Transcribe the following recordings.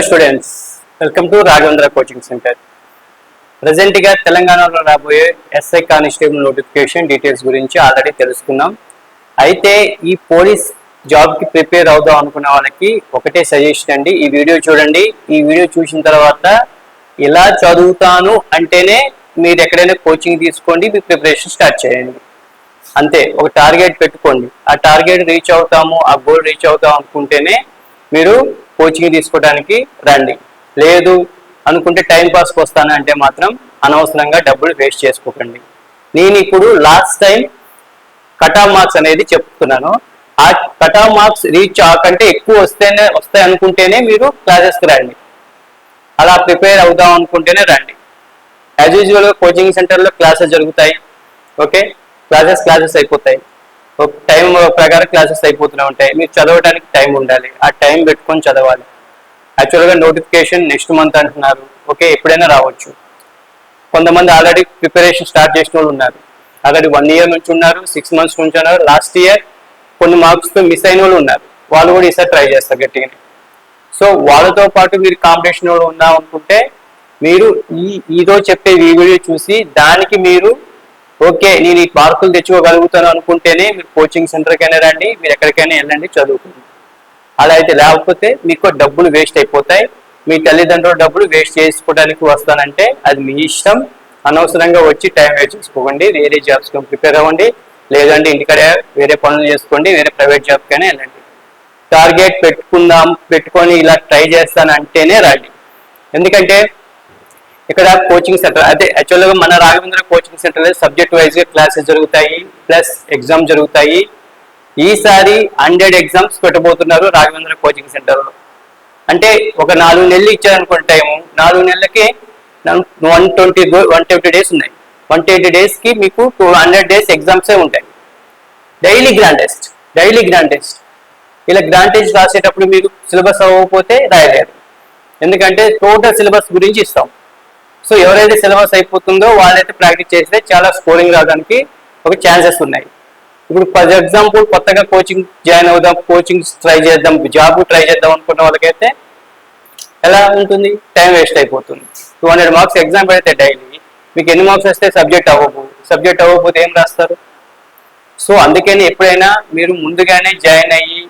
Hello students welcome to Raghavendra coaching centre ప్రజెంట్గా తెలంగాణలో రాబోయే ఎస్ఐ కానిస్టేబుల్ నోటిఫికేషన్ డీటెయిల్స్ గురించి ఆల్రెడీ తెలుసుకున్నాం. అయితే ఈ పోలీస్ జాబ్కి ప్రిపేర్ అవుదాం అనుకున్న వాళ్ళకి ఒకటే సజెషన్ అండి. ఈ వీడియో చూడండి. ఈ వీడియో చూసిన తర్వాత ఇలా చదువుతాను అంటేనే మీరు ఎక్కడైనా కోచింగ్ తీసుకోండి మీ ప్రిపరేషన్ స్టార్ట్ చేయండి. అంతే ఒక టార్గెట్ పెట్టుకోండి. ఆ టార్గెట్ రీచ్ అవుతాము ఆ గోల్ రీచ్ అవుతాం అనుకుంటేనే మీరు కోచింగ్ తీసుకోవడానికి రండి. లేదు అనుకుంటే టైం పాస్కి వస్తాను అంటే మాత్రం అనవసరంగా డబ్బులు వేస్ట్ చేసుకోకండి. నేను ఇప్పుడు లాస్ట్ టైం కటా మార్క్స్ అనేది చెప్తున్నాను. ఆ కటా మార్క్స్ రీచ్ కంటే ఎక్కువ వస్తేనే వస్తాయి అనుకుంటేనే మీరు క్లాసెస్కి రండి. అలా ప్రిపేర్ అవుదాం అనుకుంటేనే రండి. యాజ్ యూజువల్గా కోచింగ్ సెంటర్లో క్లాసెస్ జరుగుతాయి. ఓకే క్లాసెస్ క్లాసెస్ అయిపోతాయి. టైం ప్రకారం క్లాసెస్ అయిపోతూనే ఉంటాయి. మీరు చదవడానికి టైం ఉండాలి. ఆ టైం పెట్టుకొని చదవాలి. యాక్చువల్గా నోటిఫికేషన్ నెక్స్ట్ మంత్ అంటున్నారు. ఓకే ఎప్పుడైనా రావచ్చు. కొంతమంది ఆల్రెడీ ప్రిపరేషన్ స్టార్ట్ చేసిన వాళ్ళు ఉన్నారు. ఆల్రెడీ వన్ ఇయర్ నుంచి ఉన్నారు సిక్స్ మంత్స్ నుంచి ఉన్నారు. లాస్ట్ ఇయర్ కొన్ని మార్క్స్తో మిస్ అయిన వాళ్ళు ఉన్నారు. వాళ్ళు కూడా ఈసారి ట్రై చేస్తారు గట్టిగా సో వాళ్ళతో పాటు మీరు కాంపిటీషన్ ఉందాం అనుకుంటే మీరు ఈ ఈరోజు చెప్పే ఈ వీడియో చూసి దానికి మీరు ఓకే నేను ఈ మార్కులు తెచ్చుకోగలుగుతాను అనుకుంటేనే మీరు కోచింగ్ సెంటర్కైనా రండి మీరు ఎక్కడికైనా వెళ్ళండి చదువుకోండి. అలా అయితే లేకపోతే మీకు డబ్బులు వేస్ట్ అయిపోతాయి. మీ తల్లిదండ్రుల డబ్బులు వేస్ట్ చేసుకోవడానికి వస్తానంటే అది మీ ఇష్టం. అనవసరంగా వచ్చి టైం వేస్ట్ చేసుకోకండి వేరే జాబ్స్కి ప్రిపేర్ అవ్వండి లేదంటే ఇంటికడే వేరే పనులు చేసుకోండి వేరే ప్రైవేట్ జాబ్కైనా వెళ్ళండి. టార్గెట్ పెట్టుకుందాం పెట్టుకొని ఇలా ట్రై చేస్తాను అంటేనే రండి. ఎందుకంటే ఇక్కడ కోచింగ్ సెంటర్ అదే యాక్చువల్గా మన రాఘవేంద్ర కోచింగ్ సెంటర్లో సబ్జెక్ట్ వైజ్గా క్లాసెస్ జరుగుతాయి ప్లస్ ఎగ్జామ్ జరుగుతాయి. ఈసారి హండ్రెడ్ ఎగ్జామ్స్ పెట్టబోతున్నారు రాఘవేంద్ర కోచింగ్ సెంటర్లో అంటే ఒక నాలుగు నెలలు ఇచ్చారనుకోండి టైము నాలుగు నెలలకి one twenty one twenty days ఉన్నాయి. వన్ ట్వంటీ డేస్కి మీకు టూ హండ్రెడ్ డేస్ ఎగ్జామ్సే ఉంటాయి. డైలీ గ్రాండెస్ట్ డైలీ గ్రాండెస్ట్ ఇలా గ్రాంటేజ్ రాసేటప్పుడు మీకు సిలబస్ అవ్వకపోతే రాయలేరు. ఎందుకంటే టోటల్ సిలబస్ గురించి ఇస్తాం. సో ఎవరైతే సిలబస్ అయిపోతుందో వాళ్ళైతే ప్రాక్టీస్ చేస్తే చాలా స్కోరింగ్ రావడానికి ఒక ఛాన్సెస్ ఉన్నాయి. ఇప్పుడు ఫర్ ఎగ్జాంపుల్ కొత్తగా కోచింగ్ జాయిన్ అవుదాం కోచింగ్ ట్రై చేద్దాం జాబ్ ట్రై చేద్దాం అనుకున్న వాళ్ళకైతే ఎలా ఉంటుంది? టైం వేస్ట్ అయిపోతుంది. టూ హండ్రెడ్ మార్క్స్ ఎగ్జామ్ పెడితే డైలీ మీకు ఎన్ని మార్క్స్ వస్తే సబ్జెక్ట్ అవ్వవు సబ్జెక్ట్ అవ్వకపోతే ఏం రాస్తారు? సో అందుకని ఎప్పుడైనా మీరు ముందుగానే జాయిన్ అయ్యి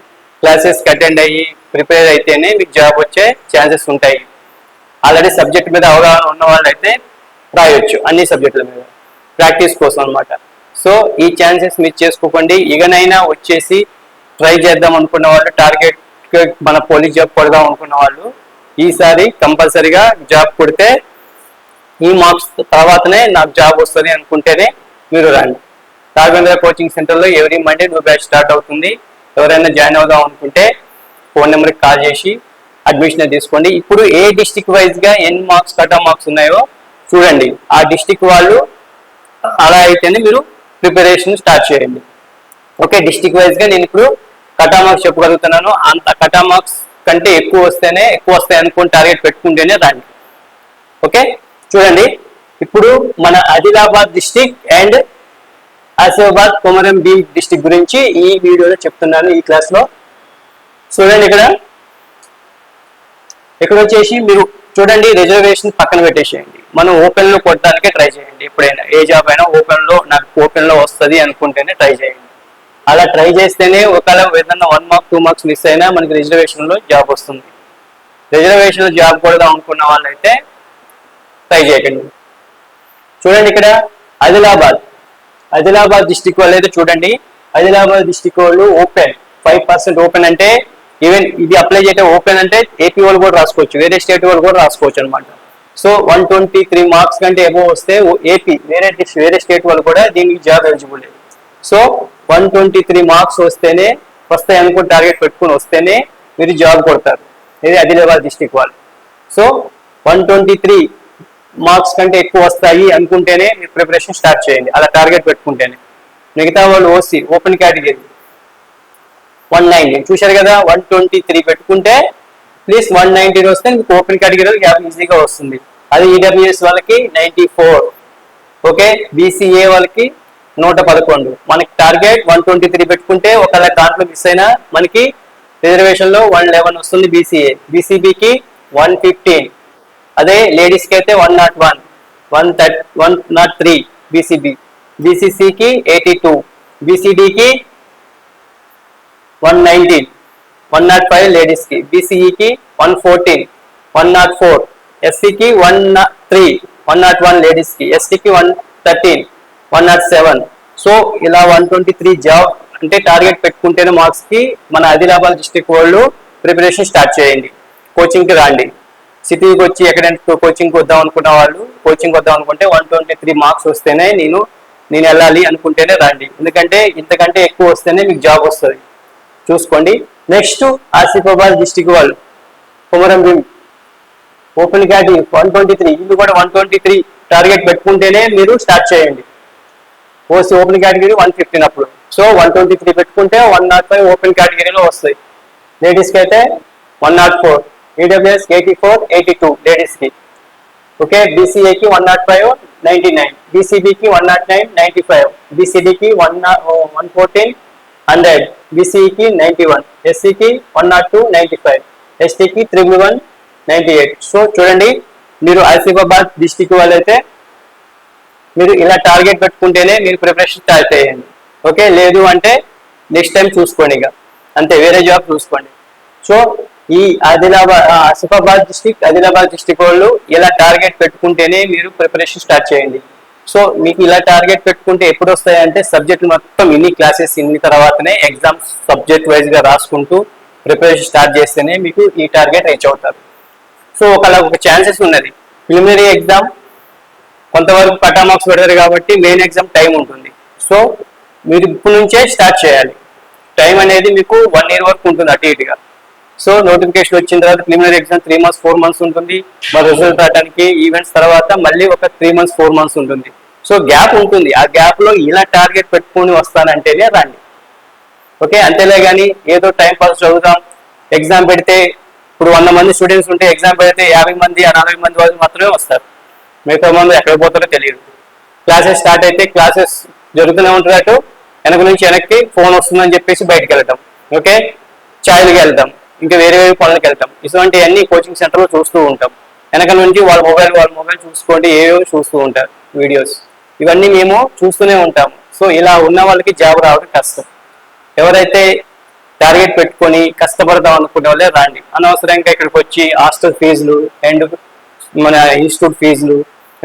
క్లాసెస్కి అటెండ్ అయ్యి ప్రిపేర్ అయితేనే మీకు జాబ్ వచ్చే ఛాన్సెస్ ఉంటాయి. ఆల్రెడీ సబ్జెక్ట్ మీద అవగాహన ఉన్న వాళ్ళైతే రాయొచ్చు అన్ని సబ్జెక్టుల మీద. ప్రాక్టీస్ కోసం అనమాట సో ఈ ఛాన్సెస్ మీరు చేసుకోకండి. ఇకనైనా వచ్చేసి ట్రై చేద్దాం అనుకున్న వాళ్ళు టార్గెట్ మన పోలీస్ జాబ్ కొడదాం అనుకున్న వాళ్ళు ఈసారి కంపల్సరీగా జాబ్ కొడితే ఈ మార్క్స్ తర్వాతనే నాకు జాబ్ వస్తుంది అనుకుంటేనే మీరు రండి. రాఘవేంద్ర కోచింగ్ సెంటర్లో every Monday new batch start అవుతుంది. ఎవరైనా జాయిన్ అవుదాం అనుకుంటే ఫోన్ నెంబర్కి కాల్ చేసి అడ్మిషన్ తీసుకోండి. ఇప్పుడు ఏ డిస్టిక్ వైజ్గా ఎన్ని మార్క్స్ కట్ ఆఫ్ మార్క్స్ ఉన్నాయో చూడండి. ఆ డిస్టిక్ వాళ్ళు అలా అయితేనే మీరు ప్రిపరేషన్ స్టార్ట్ చేయండి. ఓకే డిస్టిక్ వైజ్గా నేను ఇప్పుడు కటా మార్క్స్ చెప్పగలుగుతున్నాను. అంత కటా మార్క్స్ కంటే ఎక్కువ వస్తేనే ఎక్కువ వస్తాయి అనుకుని టార్గెట్ పెట్టుకుంటేనే రండి ఓకే చూడండి. ఇప్పుడు మన Adilabad district and Asifabad Komaram Bheem district గురించి ఈ వీడియోలో చెప్తున్నాను ఈ క్లాస్లో. చూడండి ఇక్కడ. ఇక్కడ వచ్చేసి మీరు చూడండి రిజర్వేషన్ పక్కన పెట్టేసేయండి. మనం ఓపెన్లో కొట్టడానికి ట్రై చేయండి. ఎప్పుడైనా ఏ జాబ్ అయినా ఓపెన్లో నాకు ఓపెన్లో వస్తుంది అనుకుంటేనే ట్రై చేయండి. అలా ట్రై చేస్తేనే ఒకవేళ ఏదన్నా one mark two marks miss అయినా మనకి రిజర్వేషన్లో జాబ్ వస్తుంది. రిజర్వేషన్లో జాబ్ కొడదాం అనుకున్న వాళ్ళైతే ట్రై చేయకండి. చూడండి ఇక్కడ ఆదిలాబాద్. ఆదిలాబాద్ డిస్టిక్ వాళ్ళు అయితే చూడండి ఆదిలాబాద్ డిస్టిక్ వాళ్ళు ఓపెన్ ఫైవ్ పర్సెంట్ ఓపెన్ అంటే ఈవెన్ ఇది అప్లై చేయడం ఓపెన్ అంటే ఏపీ వాళ్ళు కూడా రాసుకోవచ్చు. వేరే స్టేట్ వాళ్ళు కూడా రాసుకోవచ్చు అనమాట so one twenty three marks కంటే ఎబో వస్తే ఏపీ వేరే వేరే స్టేట్ వాళ్ళు కూడా దీనికి job eligible so one twenty three marks వస్తేనే వస్తాయి అనుకుని టార్గెట్ పెట్టుకుని వస్తేనే మీరు జాబ్ కొడతారు. ఇది ఆదిలాబాద్ డిస్టిక్ వాళ్ళు. So one twenty three marks కంటే ఎక్కువ వస్తాయి అనుకుంటేనే మీరు ప్రిపరేషన్ స్టార్ట్ చేయండి. అలా టార్గెట్ పెట్టుకుంటేనే. మిగతా వాళ్ళు OC open category one ninety. చూశారు కదా వన్ ట్వంటీ త్రీ పెట్టుకుంటే ప్లీజ్ వన్ నైన్టీన్ వస్తే మీకు ఓపెన్ కేటగిరీ గ్యాప్ ఈజీగా వస్తుంది. అది ఈడబ్ల్యూఎస్ వాళ్ళకి నైన్టీ ఫోర్. ఓకే? బీసీఏ వాళ్ళకి నూట పదకొండు. మనకి టార్గెట్ వన్ ట్వంటీ త్రీ పెట్టుకుంటే ఒకవేళ దాంట్లో మిస్ అయినా మనకి రిజర్వేషన్లో వన్ లెవెన్ వస్తుంది బీసీఏ బీసీబీకి వన్ ఫిఫ్టీన్. అదే లేడీస్కి అయితే one not one. One thirty one not three BCB బీసీసీకి eighty two. బీసీడీకి one nineteen one not five లేడీస్కి బీసీఈకి one fourteen one not four ఎస్సీకి one three one not one లేడీస్కి ఎస్టీకి one thirteen one not seven. So ఇలా one twenty three job అంటే target పెట్టుకుంటేనే మార్క్స్కి మన Adilabad district వాళ్ళు preparation start చేయండి. కోచింగ్కి రండి. సిటీకి వచ్చి ఎక్కడైనా కోచింగ్కి వద్దాం అనుకున్న వాళ్ళు కోచింగ్ వద్దాం అనుకుంటే వన్ ట్వంటీ త్రీ మార్క్స్ వస్తేనే నేను నేను వెళ్ళాలి అనుకుంటేనే రండి. ఎందుకంటే ఇంతకంటే ఎక్కువ వస్తేనే మీకు జాబ్ వస్తుంది. చూసుకోండి. నెక్స్ట్ ఆసిఫాబాద్ డిస్టిక్ వాళ్ళు. కుమరం భీమ్ ఓపెన్ క్యాటి వన్ ట్వంటీ త్రీ ఇది కూడా వన్ ట్వంటీ త్రీ టార్గెట్ పెట్టుకుంటేనే మీరు స్టార్ట్ చేయండి. OC open category one fifteen అప్పుడు. సో వన్ ట్వంటీ త్రీ పెట్టుకుంటే వన్ నాట్ ఫైవ్ ఓపెన్ కేటగిరీలో వస్తాయి. లేడీస్కి అయితే one not four EWS eighty four eighty two లేడీస్కి okay బీసీఏకి one not five ninety nine బీసీబీకి one not nine ninety five బీసీడీకి one one fourteen hundred బీసీకి ninety one ఎస్సీకి one not two ninety five ఎస్టీకి triple one ninety eight. So చూడండి మీరు Asifabad district వాళ్ళైతే మీరు ఇలా target పెట్టుకుంటేనే మీరు ప్రిపరేషన్ స్టార్ట్ చేయండి. ఓకే? లేదు అంటే నెక్స్ట్ టైం చూసుకోండి ఇక. అంతే వేరే జాబ్ చూసుకోండి. సో ఈ ఆదిలాబాద్ ఆసిఫాబాద్ డిస్టిక్ ఆదిలాబాద్ డిస్టిక్ వాళ్ళు ఇలా టార్గెట్ పెట్టుకుంటేనే మీరు ప్రిపరేషన్ స్టార్ట్ చేయండి. సో మీకు ఇలా టార్గెట్ పెట్టుకుంటే ఎప్పుడు వస్తాయంటే సబ్జెక్ట్ మొత్తం ఇన్ని క్లాసెస్ ఇన్ని తర్వాతనే ఎగ్జామ్స్ సబ్జెక్ట్ వైజ్గా రాసుకుంటూ ప్రిపరేషన్ స్టార్ట్ చేస్తేనే మీకు ఈ టార్గెట్ రీచ్ అవుతారు. సో ఒకలా ఒక ఛాన్సెస్ ఉన్నది. ప్రిలిమినరీ ఎగ్జామ్ కొంతవరకు పటా మార్క్స్ పెడతారు కాబట్టి మెయిన్ ఎగ్జామ్ టైం ఉంటుంది. సో మీరు ఇప్పటి నుంచే స్టార్ట్ చేయాలి. టైం అనేది మీకు వన్ ఇయర్ వరకు ఉంటుంది అటు ఇటుగా. సో నోటిఫికేషన్ వచ్చిన తర్వాత preliminary exam three months four months ఉంటుంది. మరి రిజల్ట్ రావడానికి ఈవెంట్స్ తర్వాత మళ్ళీ ఒక త్రీ మంత్స్ ఫోర్ మంత్స్ ఉంటుంది. సో గ్యాప్ ఉంటుంది. ఆ గ్యాప్లో ఇలా టార్గెట్ పెట్టుకొని వస్తానంటేనే రండి. ఓకే? అంతేలే కానీ ఏదో టైం పాస్ చదువుతాం ఎగ్జామ్ పెడితే ఇప్పుడు వంద మంది స్టూడెంట్స్ ఉంటే ఎగ్జామ్ పెడితే యాభై మంది ఆ నలభై మంది వాళ్ళు మాత్రమే వస్తారు. మిగతా మంది ఎక్కడ పోతారో తెలియదు. క్లాసెస్ స్టార్ట్ అయితే క్లాసెస్ జరుగుతూనే ఉంటుంది అటు వెనక నుంచి వెనక్కి ఫోన్ వస్తుందని చెప్పేసి బయటకు వెళ్ళటం ఓకే? ఛాయలకి వెళ్తాం. ఇంకా వేరే వేరే పనులకు వెళ్తాం. ఇటువంటివన్నీ కోచింగ్ సెంటర్లో చూస్తూ ఉంటాం. వెనక నుంచి వాళ్ళ మొబైల్ వాళ్ళ మొబైల్ చూసుకోండి ఏవో చూస్తూ ఉంటారు వీడియోస్. ఇవన్నీ మేము చూస్తూనే ఉంటాము. సో ఇలా ఉన్న వాళ్ళకి జాబ్ రావడం కష్టం. ఎవరైతే టార్గెట్ పెట్టుకొని కష్టపడదాం అనుకునే వాళ్ళే రాండి. అనవసరంగా ఇక్కడికి వచ్చి హాస్టల్ ఫీజులు అండ్ మన ఇన్స్టిట్యూట్ ఫీజులు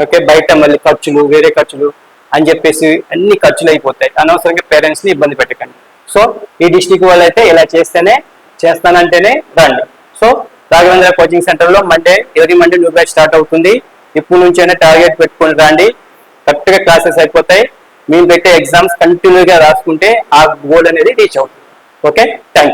ఓకే బయట మళ్ళీ ఖర్చులు వేరే ఖర్చులు అని చెప్పేసి అన్ని ఖర్చులు అయిపోతాయి. అనవసరంగా పేరెంట్స్ని ఇబ్బంది పెట్టకండి. సో ఈ డిస్టిక్ వాళ్ళు అయితే ఇలా చేస్తేనే చేస్తానంటేనే రండి. సో రాఘవేంద్ర కోచింగ్ సెంటర్లో మండే ఎవరి మండే న్యూ బ్యాచ్ స్టార్ట్ అవుతుంది. ఇప్పుడు నుంచైనా టార్గెట్ పెట్టుకొని రండి. కరెక్ట్గా క్లాసెస్ అయిపోతాయి. మేము పెట్టే ఎగ్జామ్స్ కంటిన్యూగా రాసుకుంటే ఆ గోల్ అనేది రీచ్ అవుతుంది. Okay thank